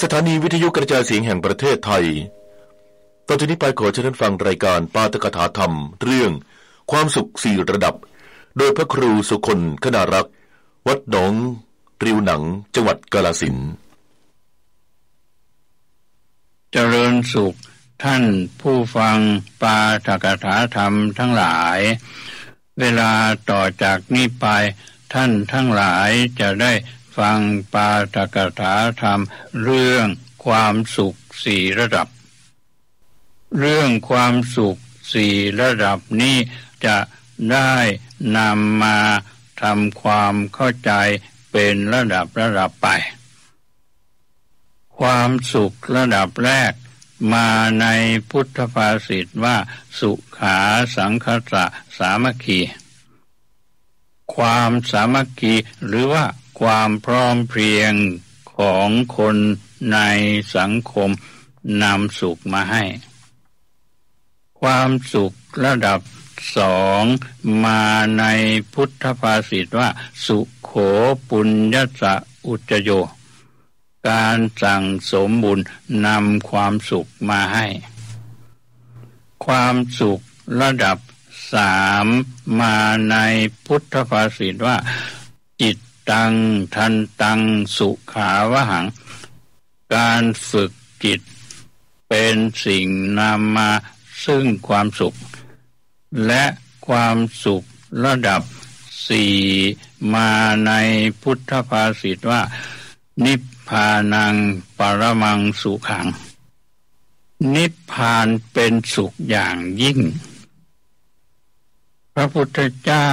สถานีวิทยุกระจายเสียงแห่งประเทศไทยตอนนี้ไปขอเชิญฟังรายการปาตกถาธรรม เรื่องความสุขสี่ระดับ โดยพระครูสุคนขนารักวัดหนอง ริวหนัง จังหวัดกาลสินเจริญสุขท่านผู้ฟังปาตกถาธรรมทั้งหลาย เวลาต่อจากนี้ไปท่านทั้งหลายจะได้ ฟังปาตกถาธรรม เรื่องความสุขสี่ระดับ เรื่องความสุขสี่ระดับนี้จะได้นำมาทำความเข้าใจเป็นระดับระดับไป ความสุขระดับแรกมาในพุทธภาษิตว่าสุขาสังคสะสามัคคี ความสามัคคีหรือว่า ความพร้อมเพรียงของคนในสังคมนำสุขมาให้ ความสุขระดับสองมาในพุทธภาษิตว่า สุขโขปุญญสะอุจโย การสั่งสมบุญนำความสุขมาให้ ความสุขระดับสามมาในพุทธภาษิตว่า ตังทันตังสุขาวหัง การฝึกจิต เป็นสิ่งนำมาซึ่งความสุข และความสุขระดับสี่มาในพุทธภาษิตว่า นิพพานังปรมังสุขัง นิพพานเป็นสุขอย่างยิ่ง พระพุทธเจ้า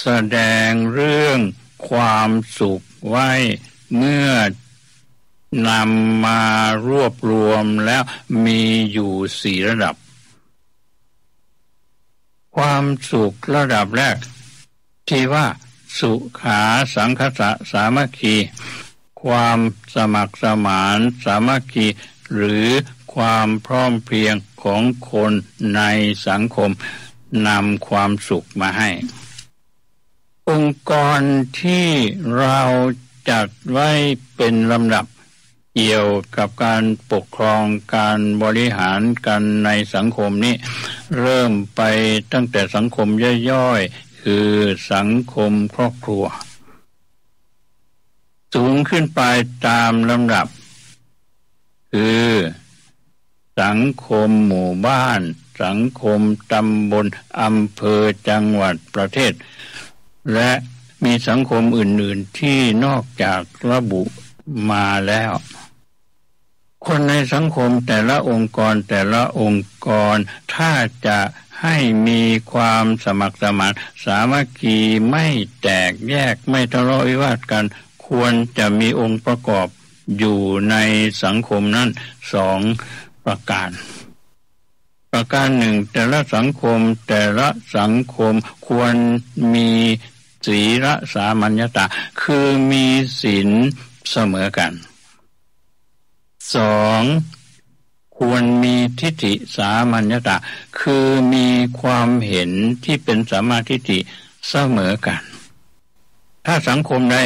แสดงเรื่อง ความสุขไว้เมื่อนำมารวบรวมแล้วมีอยู่สี่ระดับ ความสุขระดับแรก ที่ว่าสุขาสังคสะสามัคคี ความสมัครสมานสามัคคี หรือความพร้อมเพรียงของคนในสังคมนำความสุขมาให้ องค์กรที่เราจัดไว้เป็นลำดับเกี่ยวกับการปกครองการบริหารกันในสังคมนี้ เริ่มไปตั้งแต่สังคมย่อยๆ คือสังคมครอบครัว สูงขึ้นไปตามลำดับ คือ สังคมหมู่บ้าน สังคมตำบลอำเภอจังหวัดประเทศ และมีสังคมอื่น ๆที่นอกจากระบุมาแล้ว คนในสังคมแต่ละองค์กรแต่ละองค์กร ถ้าจะให้มีความสมัครสมานสามัคคีไม่แตกแยกไม่ทะเลาะวิวาทกัน ควรจะมีองค์ประกอบอยู่ในสังคมนั้นสองประการ ประการหนึ่งแต่ละสังคมแต่ละสังคมควรมี ศีลสามัญญตา คือมีศีลเสมอกันสองควรมีทิฏฐิสามัญญตา คือมีความเห็นที่เป็นสามาทิฏฐิเสมอกัน ถ้าสังคมใด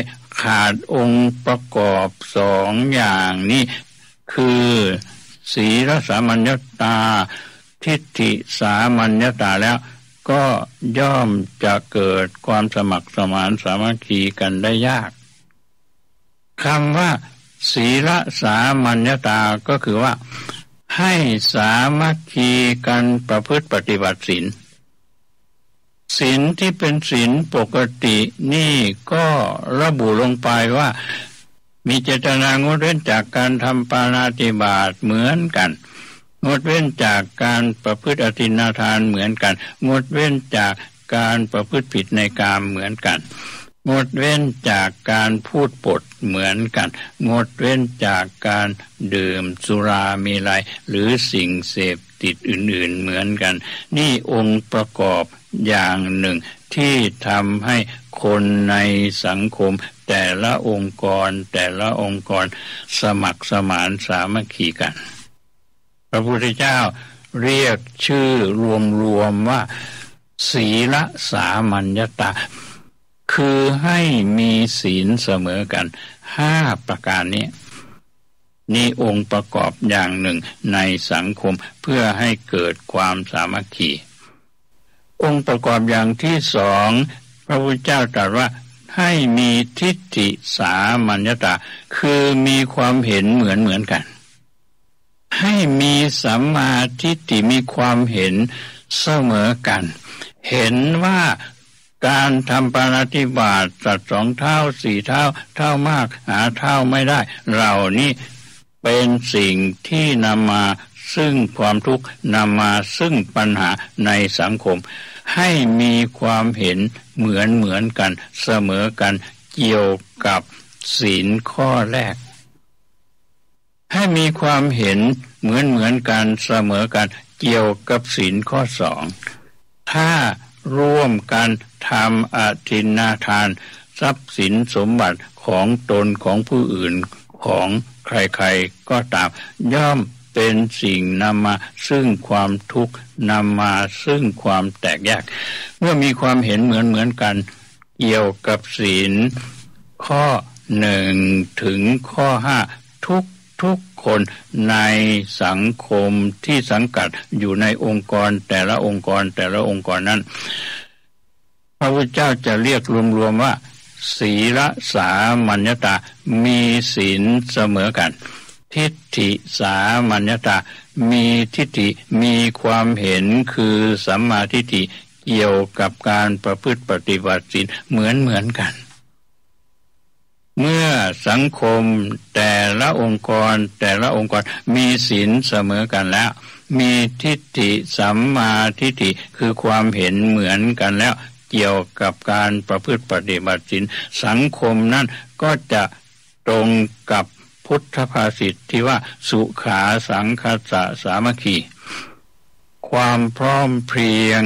ขาดองค์ประกอบสองอย่างนี้คือศีลสามัญญตา ทิฏฐิสามัญญตาแล้ว ก็ย่อมจะเกิดความสมัครสมานสามัคคีกันได้ยากคำว่า ศีลสามัญญาตาก็คือว่า ให้สามัคคีกันประพฤติปฏิบัติศีลศีลที่เป็นศีลปกตินี่ก็ระบุลงไปว่า มีเจตนางดเว้นจากการทำปานาติบาตเหมือนกัน งดเว้นจากการประพฤติอธินาทานเหมือนกัน งดเว้นจากการประพฤติผิดในกามเหมือนกัน งดเว้นจากการพูดปดเหมือนกัน งดเว้นจากการดื่มสุรามีไรหรือสิ่งเสพติดอื่นๆเหมือนกัน นี่องค์ประกอบอย่างหนึ่งที่ทำให้คนในสังคมแต่ละองค์กรแต่ละองค์กรสมัครสมานสามัคคีกัน ระพุทธเจ้าเรียกชื่อรวมๆว่า ศีลสามัญญตา คือให้มีศีลเสมอกันห้าประการนี้นี่องค์ประกอบอย่างหนึ่งในสังคมเพื่อให้เกิดความสามัคคี องค์ประกอบอย่างที่สองพระพุทธเจ้าตรัสว่าให้มีทิฏฐิสามัญญตา คือมีความเห็นเหมือนเหมือนกัน ให้มีสัมมาทิฏฐิมีความเห็นเสมอกัน เห็นว่าการทำปาราธิบาตสัตว์สองเท่าสี่เท่าเท่ามากหาเท่าไม่ได้เรานี่เป็นสิ่งที่นำมาซึ่งความทุกข์นำมาซึ่งปัญหาในสังคม ให้มีความเห็นเหมือนเหมือนกันเสมอกันเกี่ยวกับศีลข้อแรก ให้มีความเห็นเหมือนเหมือนกันเสมอกันเกี่ยวกับศีลข้อสองถ้าร่วมกันทำอธินาทาน ทรัพย์สินสมบัติของตนของผู้อื่นของใครๆก็ตาม ย่อมเป็นสิ่งนำมาซึ่งความทุกข์นำมาซึ่งความแตกแยก เมื่อมีความเห็นเหมือนเหมือนกัน เกี่ยวกับศีล ข้อหนึ่งถึงข้อห้าทุก ทุกคนในสังคมที่สังกัดอยู่ในองค์กรแต่ละองค์กรแต่ละองค์กรนั้น พระพุทธเจ้าจะเรียกรวมๆว่า ศีลสามัญญตา มีศีลเสมอกัน ทิฏฐิสามัญญตา มีทิฏฐิมีความเห็นคือสัมมาทิฏฐิเกี่ยวกับการประพฤติปฏิบัติศีลเหมือนเหมือนกัน เมื่อสังคมแต่ละองค์กรแต่ละองค์กรมีศีลเสมอกันแล้ว มีทิฏฐิสัมมาทิฏฐิคือความเห็นเหมือนกันแล้ว เกี่ยวกับการประพฤติปฏิบัติศีลสังคมนั้นก็จะตรงกับพุทธภาษิตที่ว่าสุขาสังคสะสามัคคี ความพร้อมเพรียง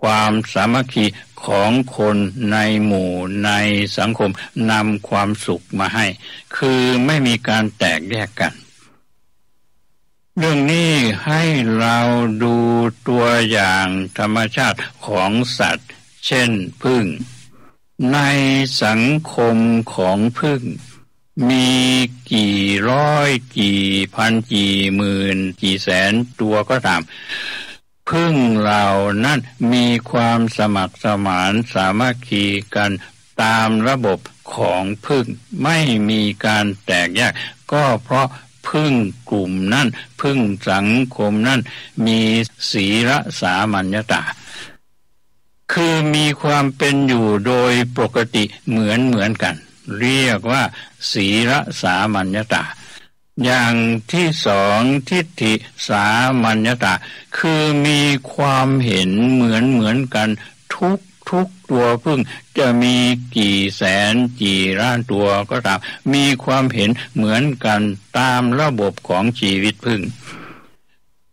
ความสามัคคี ของคนในหมู่ในสังคมนำความสุขมาให้ คือไม่มีการแตกแยกกัน เรื่องนี้ให้เราดูตัวอย่างธรรมชาติของสัตว์ เช่นพึ่ง ในสังคมของพึ่งมีกี่ร้อยกี่พันกี่หมื่นกี่แสนตัวก็ตาม พึ่งเหล่านั้นมีความสมัครสมานสามัคคีกันตามระบบของพึ่งไม่มีการแตกแยก ก็เพราะพึ่งกลุ่มนั้นพึ่งสังคมนั้นมีศีลสามัญญาตา คือมีความเป็นอยู่โดยปกติเหมือนเหมือนกัน เรียกว่าศีลสามัญญาตา อย่างที่สองทิฏฐิสามัญญตา คือมีความเห็นเหมือนเหมือนกันทุกทุกตัวพึ่งจะมีกี่แสนกี่ล้านตัวก็ตาม มีความเห็นเหมือนกันตามระบบของชีวิตพึ่ง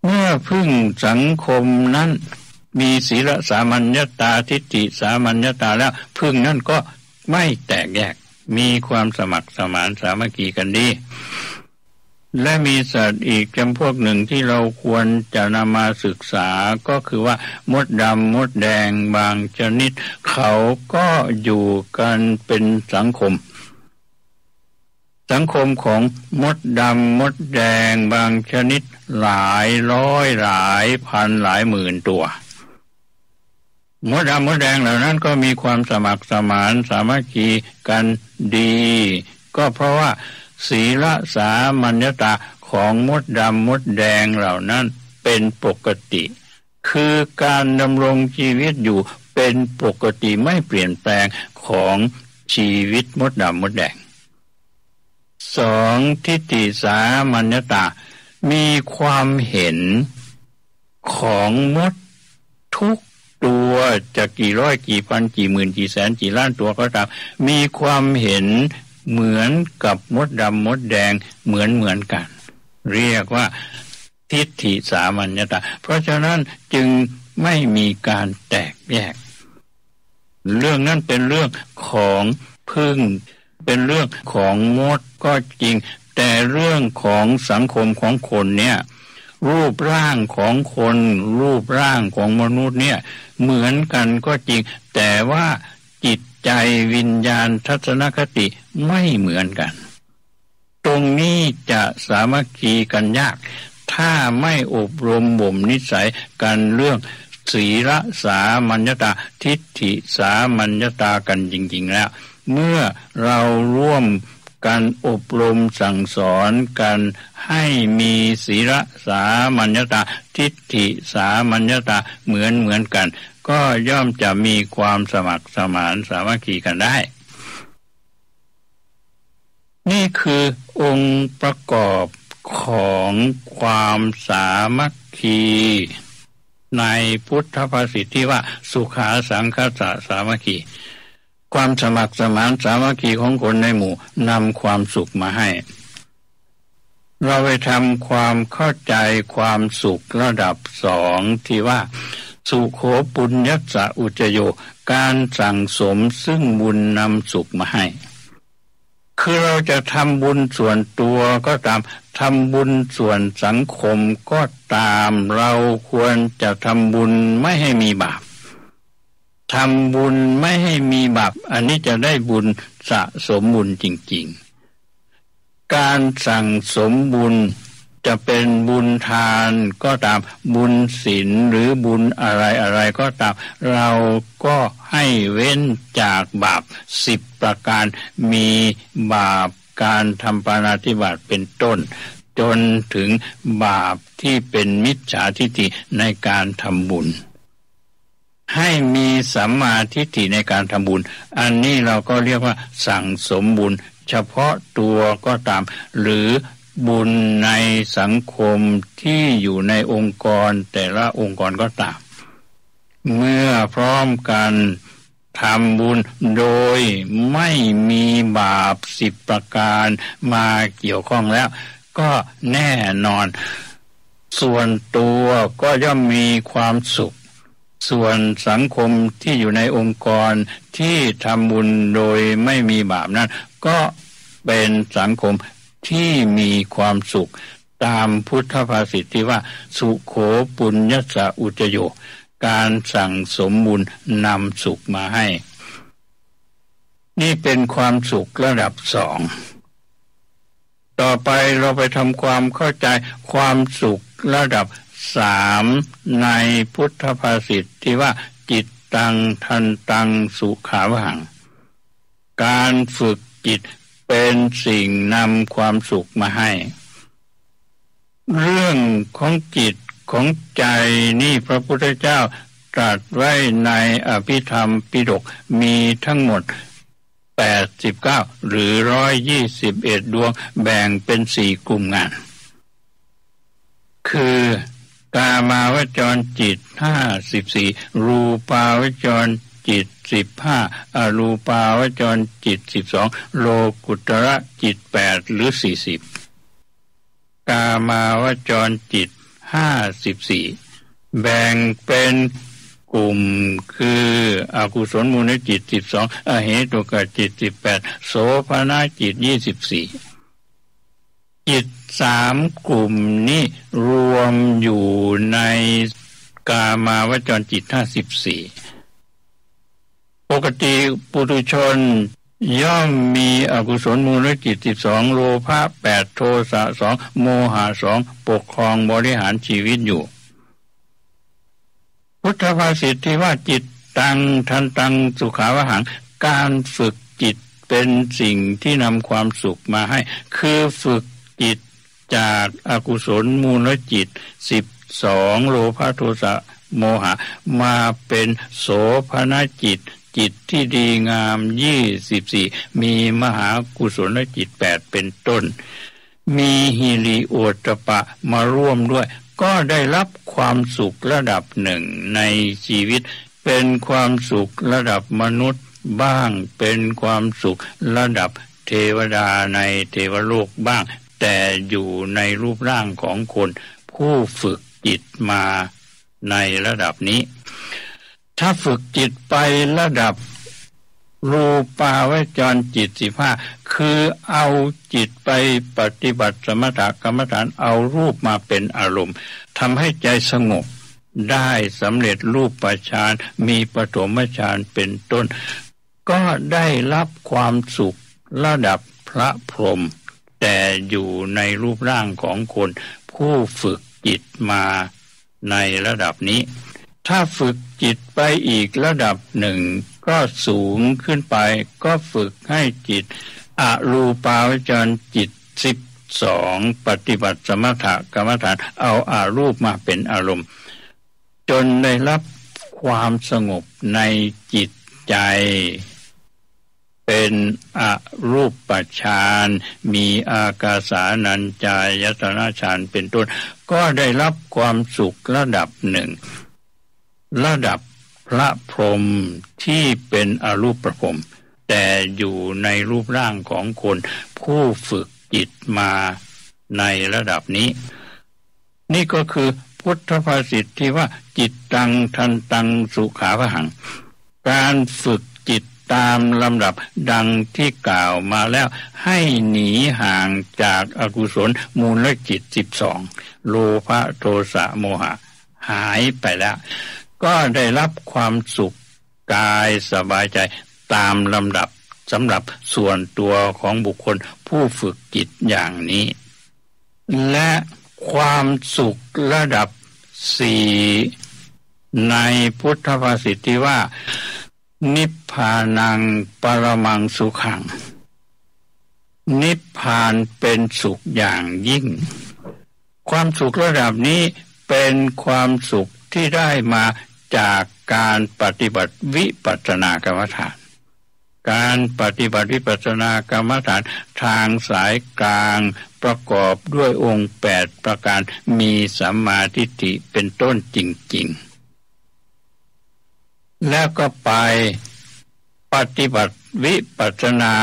เมื่อพึ่งสังคมนั้น มีศีลสามัญญตาทิฏฐิสามัญญตาแล้วพึ่งนั่นก็ไม่แตกแยก มีความสมัครสมานสามัคคีกันดี และมีสัตว์อีกจำพวกหนึ่งที่เราควรจะนำมาศึกษาก็คือว่ามดดำมดแดงบางชนิด เขาก็อยู่กันเป็นสังคม สังคมของมดดำมดแดงบางชนิดหลายร้อยหลายพันหลายหมื่นตัวมดดำมดแดงเหล่านั้นก็มีความสมัครสมานสามัคคีกันดี ก็เพราะว่า ศีลสามัญญตาของมดดำมดแดงเหล่านั้นเป็นปกติ คือการดำรงชีวิตอยู่เป็นปกติไม่เปลี่ยนแปลงของชีวิตมดดำมดแดงสองทิฏฐิสามัญญตา มีความเห็นของมดทุกตัวจะกี่ร้อยกี่พันกี่หมื่นกี่แสนกี่ล้านตัวก็ตามมีความเห็น เหมือนกับมดดำมดแดงเหมือนเหมือนกัน เรียกว่าทิฏฐิสามัญญาตา เพราะฉะนั้นจึงไม่มีการแตกแยก เรื่องนั้นเป็นเรื่องของพึ่ง เป็นเรื่องของมดก็จริง แต่เรื่องของสังคมของคนเนี่ยรูปร่างของคน รูปร่างของมนุษย์เนี่ยเหมือนกันก็จริง แต่ว่าจิต ใจวิญญาณทัศนคติไม่เหมือนกัน ตรงนี้จะสามัคคีกันยาก ถ้าไม่อบรมบ่มนิสัยกันเรื่องศีลสามัญญตาทิฏฐิสามัญญตากันจริง ๆ แล้ว เมื่อเราร่วมการอบรมสั่งสอนกันให้มีศีลสามัญญตาทิฏฐิสามัญญตาเหมือนเหมือนกัน ก็ย่อมจะมีความสมัครสมานสามัคคีกันได้ นี่คือองค์ประกอบของความสามัคคีในพุทธภาษิตที่ว่าสุขาสังคสะสามัคคี ความสมัครสมานสามัคคีของคนในหมู่นำความสุขมาให้ เราไปทำความเข้าใจความสุขระดับสองที่ว่า สุโขปุญญสะอุจโย การสั่งสมซึ่งบุญนำสุขมาให้ คือเราจะทำบุญส่วนตัวก็ตามทำบุญส่วนสังคมก็ตามเราควรจะทำบุญไม่ให้มีบาปทำบุญไม่ให้มีบาปอันนี้จะได้บุญสะสมบุญจริง ๆ การสั่งสมบุญ จะเป็นบุญทานก็ตามบุญศีลหรือบุญอะไรอะไรก็ตาม เราก็ให้เว้นจากบาปสิบประการมีบาปการทำปานาธิบาตเป็นต้น จนถึงบาปที่เป็นมิจฉาทิฏฐิในการทำบุญ ให้มีสัมมาทิฏฐิในการทำบุญ อันนี้เราก็เรียกว่าสั่งสมบุญเฉพาะตัวก็ตาม หรือ บุญในสังคมที่อยู่ในองค์กรแต่ละองค์กรก็ตาม เมื่อพร้อมกันทำบุญโดยไม่มีบาปสิบประการมาเกี่ยวข้องแล้ว ก็แน่นอน ส่วนตัวก็ย่อมมีความสุข ส่วนสังคมที่อยู่ในองค์กรที่ทำบุญโดยไม่มีบาปนั้น ก็เป็นสังคม ที่มีความสุขตามพุทธภาษิตที่ว่า สุโขปุญญสะอุจโย การสั่งสมบุญนำสุขมาให้ นี่เป็นความสุขระดับสอง ต่อไปเราไปทำความเข้าใจความสุขระดับสามในพุทธภาษิตที่ว่าจิตตังทันตังสุขาวัง การฝึกจิต เป็นสิ่งนำความสุขมาให้ เรื่องของจิตของใจนี่พระพุทธเจ้าตรัสไว้ในอภิธรรมปิฎกมีทั้งหมด 89 หรือ 121 ดวงแบ่งเป็นสี่กลุ่มงาน คือกามาวจรจิตห้าสิบสี่รูปาวจร จิตสิบห้าอรูปาวจรจิตสิบสองโลกุตระจิตแปดหรือสี่สิบกามาวจรจิตห้าสิบสี่แบ่งเป็นกลุ่มคืออกุศลมูลจิตสิบสองอเหตุกจิตสิบแปดโสภณจิตยี่สิบสี่จิตสามกลุ่มนี้รวมอยู่ในกามาวจรจิตห้าสิบสี่ ปกติปุถุชน ย่อมมีอกุศลมูลจิตสิบสองโลภะแปดโทสะสองโมหะสองปกครองบริหารชีวิตอยู่ พุทธภาษิตที่ว่าจิตตังทันตังสุขาวหัง การฝึกจิตเป็นสิ่งที่นำความสุขมาให้ คือฝึกจิตจากอากุศลมูลจิตสิบสองโลภะโทสะโมหะ มาเป็นโสภณจิต จิตที่ดีงามยี่สิบสี่มีมหากุศลจิตแปดเป็นต้น มีฮิริโอตปะมาร่วมด้วย ก็ได้รับความสุขระดับหนึ่งในชีวิต เป็นความสุขระดับมนุษย์บ้าง เป็นความสุขระดับเทวดาในเทวโลกบ้าง แต่อยู่ในรูปร่างของคน ผู้ฝึกจิตมาในระดับนี้ ถ้าฝึกจิตไประดับรูปาวจรจิตสิบห้าคือเอาจิตไปปฏิบัติสมถกรรมฐานเอารูปมาเป็นอารมณ์ทำให้ใจสงบได้สำเร็จรูปประชานมีปฐมฌานเป็นต้น ก็ได้รับความสุขระดับพระพรหมแต่อยู่ในรูปร่างของคนผู้ฝึกจิตมาในระดับนี้ ถ้าฝึกจิตไปอีกระดับหนึ่ง ก็สูงขึ้นไป ก็ฝึกให้จิตอรูปาวจรจิตสิบสองปฏิบัติสมถกรรมฐานเอาอารูปมาเป็นอารมณ์ จนได้รับความสงบในจิตใจ เป็นอรูปปฌานมีอากาสานัญจายตนะฌานเป็นต้น ก็ได้รับความสุขระดับหนึ่ง ระดับพระพรหมที่เป็นอรูปประพรมแต่อยู่ในรูปร่างของคนผู้ฝึกจิตมาในระดับนี้ นี่ก็คือพุทธภาษิตที่ว่าจิตตังทันตังสุขาพหัง การฝึกจิตตามลำดับดังที่กล่าวมาแล้ว ให้หนีห่างจากอากุศลมูลและจิตสิบสองโลภะโทสะโมหะ หายไปแล้ว ก็ได้รับความสุขกายสบายใจตามลำดับสำหรับส่วนตัวของบุคคลผู้ฝึกจิตอย่างนี้ และความสุขระดับสี่ในพุทธภาษิตที่ว่า นิพพานังปรมังสุขัง นิพพานเป็นสุขอย่างยิ่ง ความสุขระดับนี้เป็นความสุขที่ได้มา จากการปฏิบัติวิปัสสนากรรมฐาน การปฏิบัติวิปัสสนากรรมฐานทางสายกลางประกอบด้วยองค์แปดประการมีสัมมาทิฏฐิเป็นต้นจริง ๆ แล้วก็ไปปฏิบัติวิปัสสนา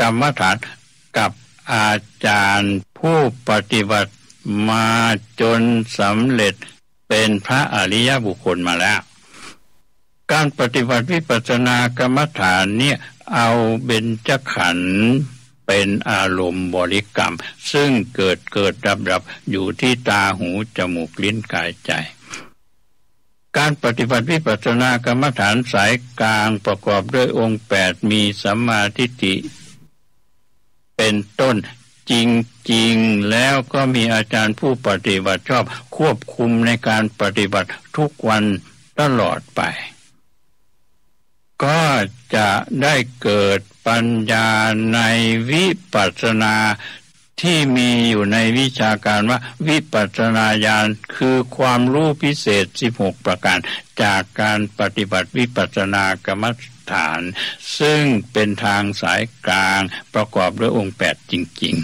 กรรมฐานกับอาจารย์ผู้ปฏิบัติมาจนสำเร็จเป็นพระอริยบุคคลมาแล้ว การปฏิบัติวิปัสสนากรรมฐานเนี่ยเอาเบญจขันธ์เป็นอารมณ์บริกรรม ซึ่งเกิดเกิดดับดับอยู่ที่ตาหูจมูกลิ้นกายใจ การปฏิบัติวิปัสสนากรรมฐานสายกลางประกอบด้วยองค์แปดมีสัมมาทิฏฐิเป็นต้นจริงๆแล้วก็มีอาจารย์ผู้ปฏิบัติชอบควบคุมในการปฏิบัติทุกวันตลอดไป ก็จะได้เกิดปัญญาในวิปัสสนาที่มีอยู่ในวิชาการว่าวิปัสสนาญาณคือความรู้พิเศษ 16 ประการ จากการปฏิบัติวิปัสสนากรรมฐาน ซึ่งเป็นทางสายกลางประกอบด้วยองค์แปดจริง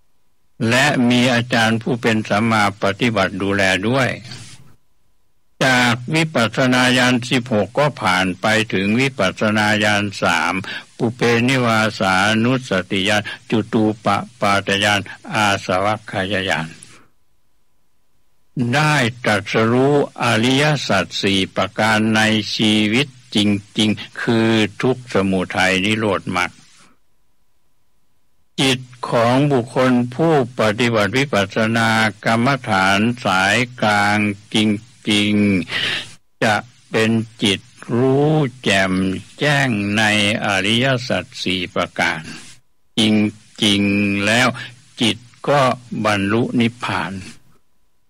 ๆ และมีอาจารย์ผู้เป็นสัมมาปฏิบัติดูแลด้วย จากวิปัสสนาญาณสิบหกก็ผ่านไปถึงวิปัสสนาญาณสามปุเพนิวาสานุสติญาณจุตูปปาตญาณอาสวัคขายญาณได้ตรัสรู้อริยสัจสี่ประการในชีวิตจริง ๆ คือทุกสมุทัยนิโรธมรรคจิตของบุคคลผู้ปฏิบัติวิปัสสนากรรมฐานสายกลางจริง จริง จะเป็นจิตรู้แจ่มแจ้งในอริยสัจสี่ประการ จริงๆแล้วจิตก็บรรลุนิพพาน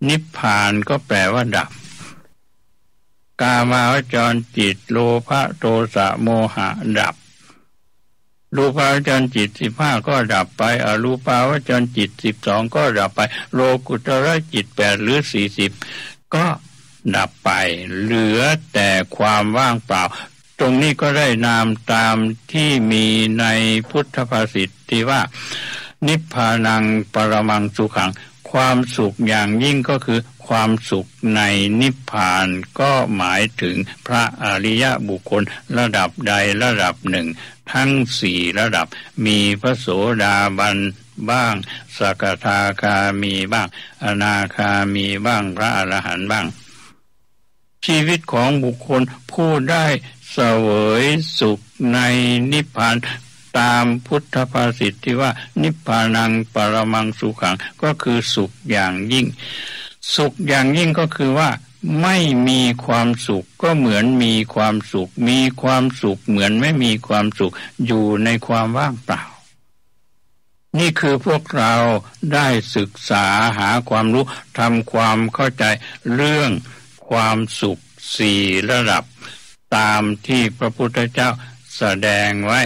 นิพพานก็แปลว่าดับ กามาวจรจิตโลภะโทสะโมหะดับรูปาวจรจิตสิบห้าก็ดับไปอรูปาวจรจิตสิบสองก็ดับไป โลกุตระจิตแปดหรือสี่สิบก็ ดับไป เหลือแต่ความว่างเปล่า ตรงนี้ก็ได้นามตามที่มีในพุทธภาษิตที่ว่า นิพพานังปรมังสุขัง ความสุขอย่างยิ่งก็คือความสุขในนิพพานก็หมายถึงพระอริยบุคคลระดับใดระดับหนึ่ง ทั้งสี่ระดับมีพระโสดาบันบ้าง สกทาคามีบ้าง อนาคามีบ้างพระอรหันต์บ้าง ชีวิตของบุคคลผู้ได้เสวยสุขในนิพพานตามพุทธภาษิตที่ว่านิพพานังปรมังสุขังก็คือสุขอย่างยิ่ง สุขอย่างยิ่งก็คือว่าไม่มีความสุขก็เหมือนมีความสุข มีความสุขเหมือนไม่มีความสุขอยู่ในความว่างเปล่า นี่คือพวกเราได้ศึกษาหาความรู้ทำความเข้าใจเรื่อง ความสุขสี่ระดับ ตามที่พระพุทธเจ้าแสดงไว้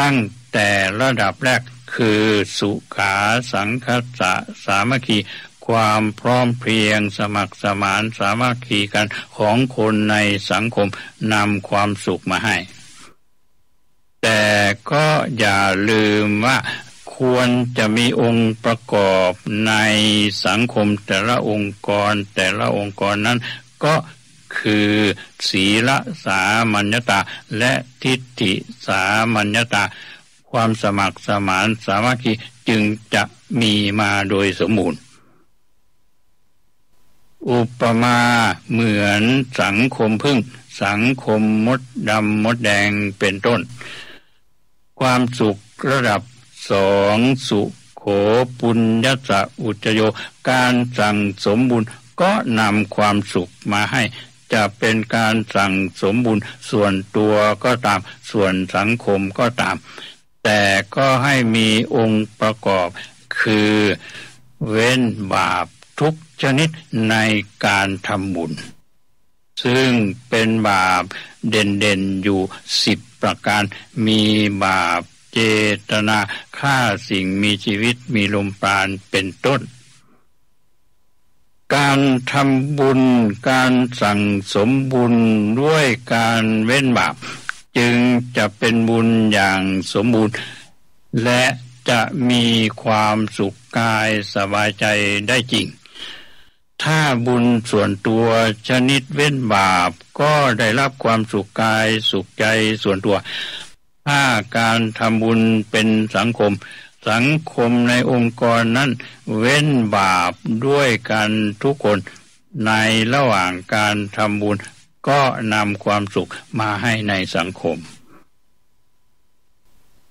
ตั้งแต่ระดับแรกคือสุขาสังคสะสามัคคีความพร้อมเพรียงสมัครสมานสามัคคีกันของคนในสังคมนำความสุขมาให้ แต่ก็อย่าลืมว่า ควรจะมีองค์ประกอบในสังคมแต่ละองค์กรแต่ละองค์กรนั้นก็คือศีลสามัญญตาและทิฏฐิสามัญญตา ความสมัครสมานสามัคคีจึงจะมีมาโดยสมบูรณ์อุปมาเหมือนสังคมพึ่ง สังคมมดดำมดแดงเป็นต้น ความสุขระดับ สองสุโขปุญญสะอุจโย การสั่งสมบุญก็นำความสุขมาให้ จะเป็นการสั่งสมบุญส่วนตัวก็ตาม ส่วนสังคมก็ตาม แต่ก็ให้มีองค์ประกอบ คือเว้นบาปทุกชนิดในการทำบุญ ซึ่งเป็นบาปเด่นๆอยู่สิบประการมีบาป เจตนาฆ่าสิ่งมีชีวิตมีลมปราณเป็นต้น การทำบุญการสั่งสมบุญด้วยการเว้นบาปจึงจะเป็นบุญอย่างสมบูรณ์ และจะมีความสุขกายสบายใจได้จริง ถ้าบุญส่วนตัวชนิดเว้นบาปก็ได้รับความสุขกายสุขใจส่วนตัว ถ้าการทำบุญเป็นสังคม สังคมในองค์กรนั้นเว้นบาปด้วยกันทุกคนในระหว่างการทำบุญ ก็นำความสุขมาให้ในสังคม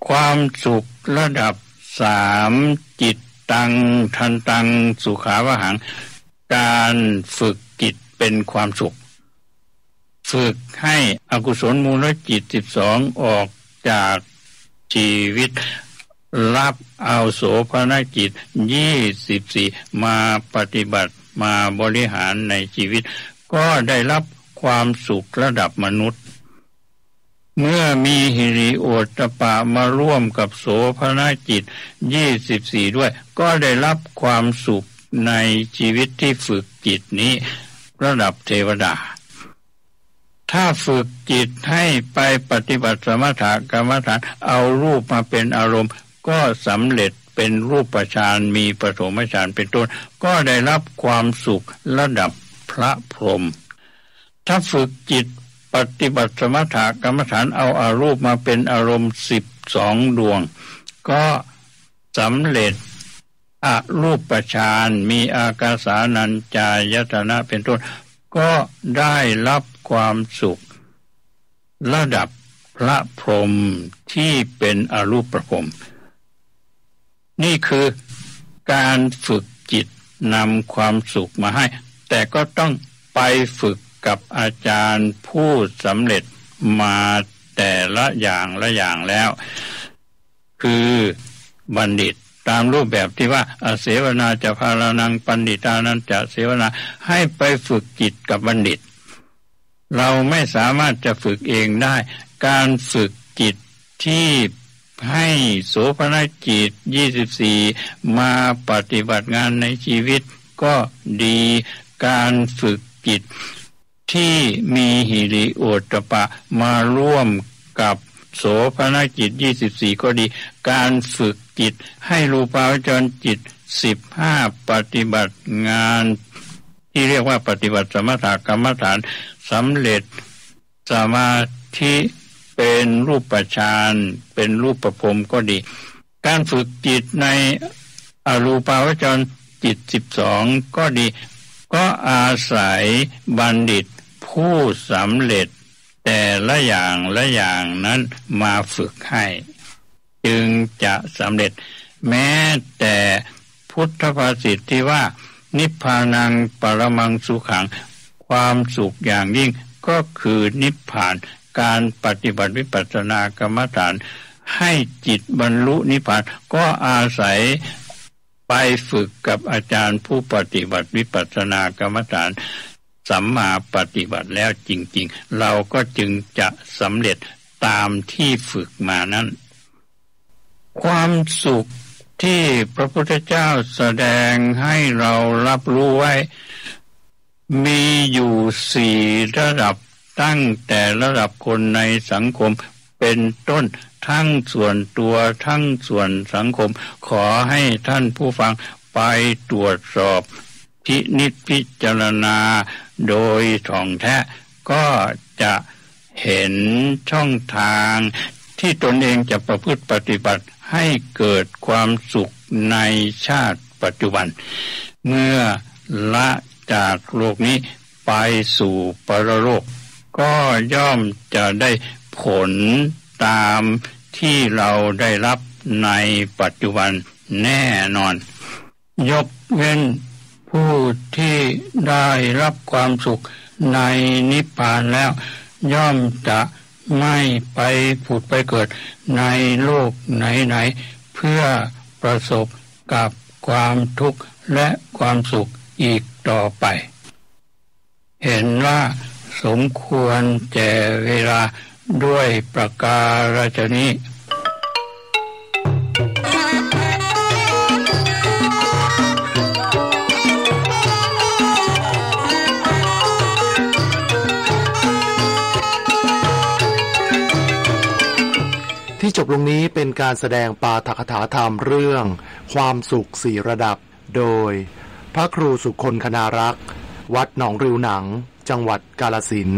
ความสุขระดับสามจิตตังทันตังสุขาวหัง การฝึกจิตเป็นความสุข ฝึกให้อกุศลมูลจิตสิบสองออก จากชีวิต รับเอาโสภณจิตยี่สิบสี่มาปฏิบัติมาบริหารในชีวิต ก็ได้รับความสุขระดับมนุษย์ เมื่อมีหิริโอตปะมาร่วมกับโสภณจิตยี่สิบสี่ด้วย ก็ได้รับความสุขในชีวิตที่ฝึกจิตนี้ ระดับเทวดา ถ้าฝึกจิตให้ไปปฏิบัติสมถกรรมฐานเอารูปมาเป็นอารมณ์ ก็สำเร็จเป็นรูปปานมีปฐมฌานเป็นต้น ก็ได้รับความสุขระดับพระพรหมถ้าฝึกจิตปฏิบัติสมถกรรมฐานเอาอารูปมาเป็นอารมณ์สิบสองดวง ก็สำเร็จอรูปประชานมีอากาสานัญจายตนะเป็นต้น ก็ได้รับ ความสุข ระดับพระพรหมที่เป็นอรูปประพรมนี่คือการฝึกจิตนำความสุขมาให้ แต่ก็ต้องไปฝึกกับอาจารย์ผู้สำเร็จมาแต่ละอย่างละอย่างแล้ว คือบัณฑิตตามรูปแบบที่ว่าเสวนาจะพารานังปันดิตานั้นจะเสวนาให้ไปฝึกจิตกับบัณฑิต เราไม่สามารถจะฝึกเองได้ การฝึกจิตที่ให้โสภณจิตยี่สิบสี่มาปฏิบัติงานในชีวิตก็ดีการฝึกจิต ที่มีหิริโอตปะมาร่วมกับโสภณจิตยี่สิบสี่ก็ดี การฝึกจิต ให้รูปาวจรจิตสิบห้าปฏิบัติงาน ที่เรียกว่าปฏิบัติสมถกรรมฐาน สำเร็จสมาธิเป็นรูปประชานเป็นรูปประพรมก็ดี การฝึกจิตในอรูปาวจรจิตสิบสองก็ดี ก็อาศัยบัณฑิตผู้สำเร็จ แต่ละอย่างละอย่างนั้นมาฝึกให้ จึงจะสำเร็จ แม้แต่พุทธภาษิตที่ว่านิพพานังปรมังสุขัง ความสุขอย่างยิ่งก็คือนิพพานการปฏิบัติวิปัสสนากรรมฐาน ให้จิตบรรลุนิพพานก็อาศัยไปฝึกกับอาจารย์ผู้ปฏิบัติวิปัสสนากรรมฐานสัมมาปฏิบัติแล้วจริง ๆ เราก็จึงจะสำเร็จตามที่ฝึกมานั้น ความสุขที่พระพุทธเจ้าแสดงให้เรารับรู้ไว้ มีอยู่สี่ระดับตั้งแต่ระดับคนในสังคมเป็นต้นทั้งส่วนตัวทั้งส่วนสังคม ขอให้ท่านผู้ฟังไปตรวจสอบพินิจพิจารณาโดยท่องแท้ก็จะเห็นช่องทาง ที่ตนเองจะประพฤติปฏิบัติให้เกิดความสุขในชาติปัจจุบัน เมื่อละ จากโลกนี้ไปสู่ปรโลก ก็ย่อมจะได้ผลตามที่เราได้รับในปัจจุบันแน่นอน ยกเว้นผู้ที่ได้รับความสุขในนิพพานแล้ว ย่อมจะไม่ไปผุดไปเกิดในโลกไหนๆเพื่อประสบกับความทุกข์และความสุขอีก ต่อไป เห็นว่าสมควรแก่เวลาด้วยประการฉนี้ที่จบลงนี้เป็นการแสดงปาฐกถาธรรมเรื่อง ความสุขสี่ระดับโดย พระครูสุคนคณารักษ์ วัดหนองริวหนัง จังหวัดกาลสิน